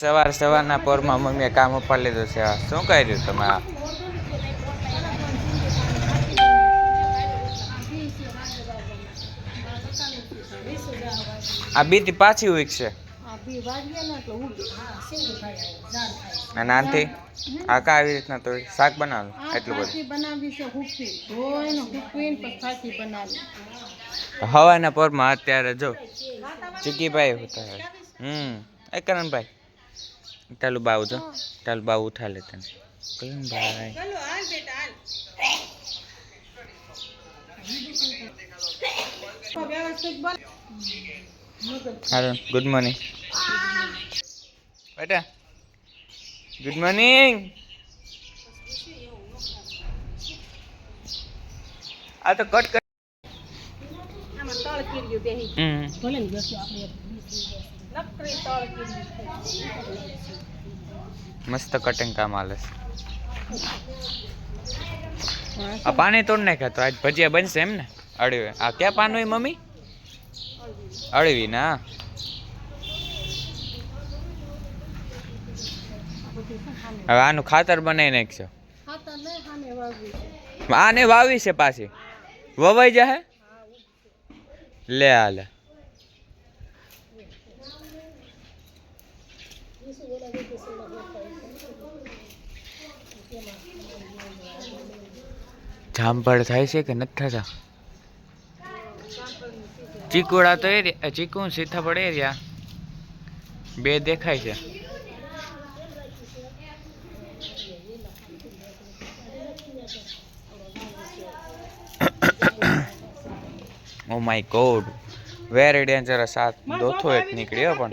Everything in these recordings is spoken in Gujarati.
સવાર સવારના પોરમાં મમ્મીએ કામ ઉપર લીધું છે. આ શું કર્યું તમે આ? આ બીતી પાછી ઉગશે અને આનાથી આ કા આવી રીતના તો શાક બનાવે? એટલું બધું. છે હવાના પોરમાં અત્યારે જો ચીકીભાઈ હોતા હમ એ કરણભાઈ. ચાલુ બાવ જો ચાલુ બાવ ઉઠા લે તને. વ્યવસ્થિત બોલ હાલો ગુડ મોર્નિંગ બેટા ગુડ મોર્નિંગ આ તો કટ કટ આમાં તળ કીર્યું બેહી. ભલે ને આપણે મસ્ત કટિંગ કામ આલે છે. આ પાણી તોડ નાખ્યા તો આજ ભજીયા બનશે એમ ને અળવી. આ ક્યાં પાન હોય મમ્મી? અળવી ના હવે આનું ખાતર બનાવી નાખશો આને વાવી છે પાછી. વવાઈ જાહે? લે હાલે. જામફળ થાય છે કે નથી થતા? ચીકુડા તો એ રહ્યા, ચીકુ સીતાફળ એરિયા બે દેખાય છે. Oh my God very dangerous આ દોથો એક નીકળ્યો પણ.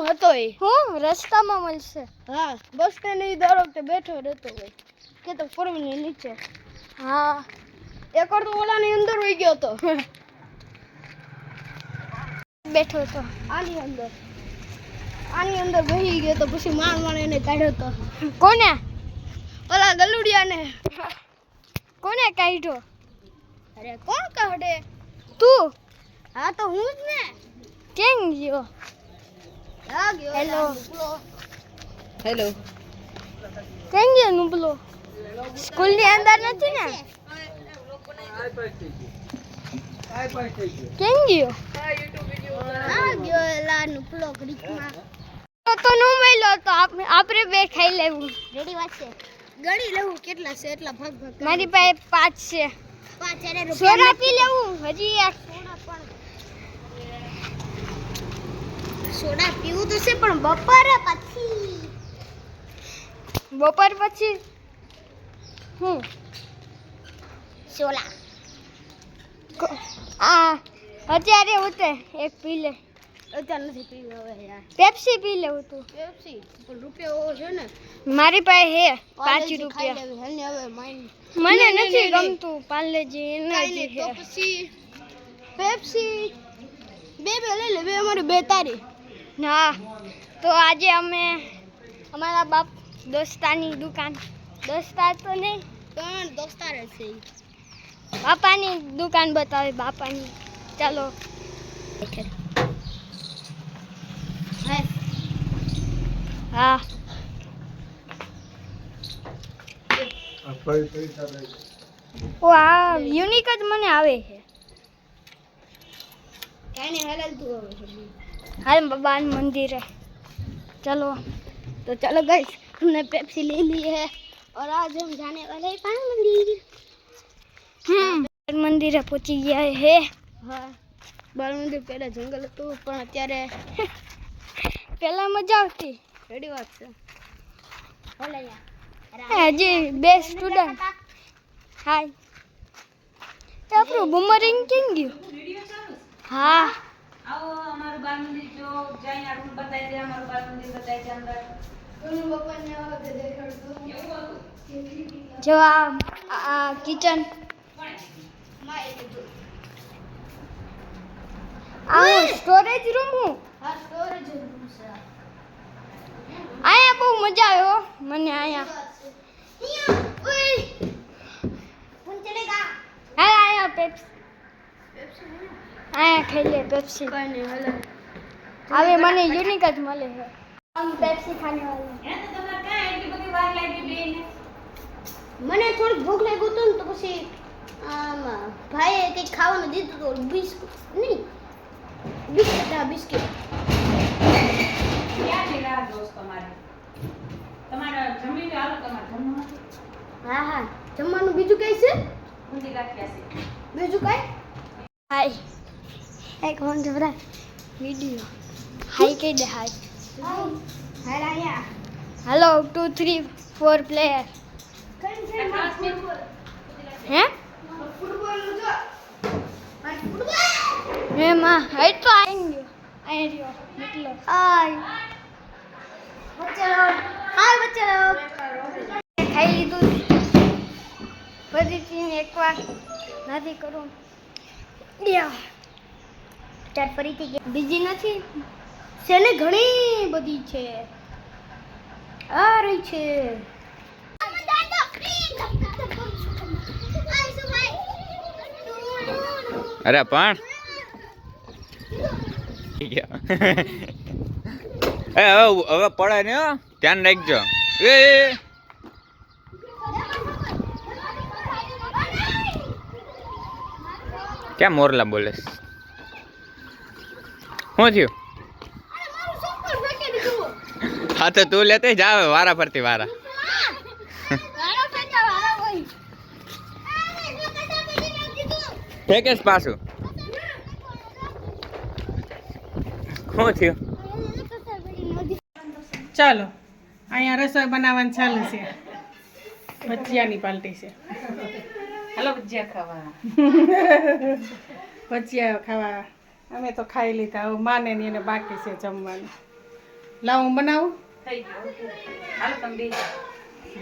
હતો એ હું રસ્તામાં મળશે. હા બસ સ્ટેન્ડની દર વખતે બેઠો રહેતો હોય. કે તો ફોરવીલ નીચે. હા. એક વાર તો ઓલાની અંદર વહી ગયો તો. બેઠો હતો આની અંદર. આની અંદર બેસી ગયો તો પછી માર માર એને કાઢ્યો તો. કોને? ઓલા ગલુડિયાને. કોને કાઢ્યો? અરે કોણ કાઢે? તું? હા તો હું જ ને. કેમ ગયો? આ ગયો હેલો હેલો કેમ ગયો નુબલો સ્કૂલની અંદર નથી ને? કેમ ગયો આ ગયો એલા નુબલો તો તો નો મળ્યો તો આપણે આપણે બે ખાઈ લેવું. રેડી વાત છે. ગણી લેવું કેટલા છે? એટલા ભાગ ભાગ મારી પાસે પાંચ છે. પાંચ પી લેવું? હજી સોડા પીવું તો છે પણ બપોરે પછી. બપોર પછી? હું? સોલા આ અત્યારે ઉતે એક પી લે. અત્યારે નથી પીવું હવે યાર. પેપ્સી પી લેવું તું પેપ્સી? પણ રૂપિયા ઓવો છે ને. મારી પાસે હે પાંચ રૂપિયા. મને નથી ગમતું પાર્લેજી એનર્જી તો પછી પેપ્સી. બે બે લઈ લે બે અમારી બે તારી. ના તો આજે અમે અમારા બાપ દોસ્તાની દુકાન. દોસ્તાર તો નહીં, પણ દોસ્તાર છે બાપાની દુકાન બતાવે, બાપાની. ચાલો. હા. ઓ, આ યુનિક જ મને આવે છે. हाय भगवान मंदिर है चलो तो चलो गाइस हमने पेप्सी ले ली है और आज हम जाने वाले हैं बाल मंदिर हम्म बाल मंदिर पहुंची गया है હા બાળ મંદિર પહેલા જંગલ હતું પણ અત્યારે પહેલા મજા આવતી રેડી વાત છે હજી બે સ્ટુડન્ટ હાય તો આપણું બુમરિંગ કેમ ગયું હા આવો અમારું બાલ મંદિર જો જ્યાં રૂમ બતાવી દે અમારું બાલ મંદિર બતાવી દે અંદર. જો આ આ કિચન આ હું? સ્ટોરેજ રૂમ હું અહીંયા બહુ મજા આવ્યો મને અહીંયા. હા અહીંયા પેપ્સી અહીંયા ખાઈ લે પેપ્સી હવે મને યુનિક જ મળે છે આમ પેપ્સી ખાને વાળી મને થોડીક ભૂખ લાગી હતું ને તો પછી આમાં ભાઈએ કંઈક ખાવાનું દીધું હતું બિસ્કુટ નહીં બિસ્કિટ હા બિસ્કિટ હા હા જમવાનું બીજું કઈ છે બીજું કઈ હાય એક ફોન બધા વીડિયો હાઈ કહી દે hi hello two three four player હે હે માં હાય તો આઈ ગયો આઈ રહ્યો મતલબ હાય બચ્ચા હાય બચ્ચા ખાઈ લીધું ફરીથી એકવાર નથી કરું લ્યો ચાર ફરીથી બીજી નથી છે ઘણી બધી છે આ રહી છે અરે પણ એ હવે હવે પડે ને. ધ્યાન રાખજો એ. ક્યાં મોરલા બોલે? શું થયું? હા તો તું લેતે જ આવે વારા ફરતી વારા. ફેંકેસ પાછું? શું થયું? ચાલો અહીંયા રસોઈ બનાવવાનું ચાલુ છે. ભજીયાની પાલટી છે. હાલો ભજીયા ખાવા. ભજીયા ખાવા. અમે તો ખાઈ લીધા. હવે માને ને એને બાકી છે જમવાનું. લાવ હું બનાવું? થઈ ગયું. હાલો તમે બે જાઓ.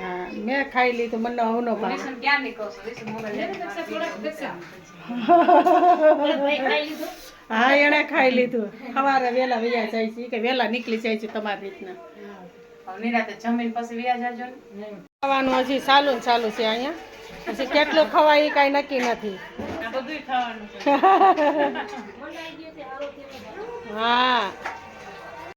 હા મેં ખાઈ લીધું મને હવે નો ભાવે. હા એણે ખાઈ લીધું. સવારે વહેલા વૈયા જાય છે. કે વેલા નીકળી જાય છે તમારી રીતના. નિરાતે જમીન પછી વ્યા જાજો ખાવાનું હજી ચાલુ ને ચાલુ છે અહીંયા. પછી કેટલું ખવાય એ કાંઈ નક્કી નથી. આ થવાનું હા.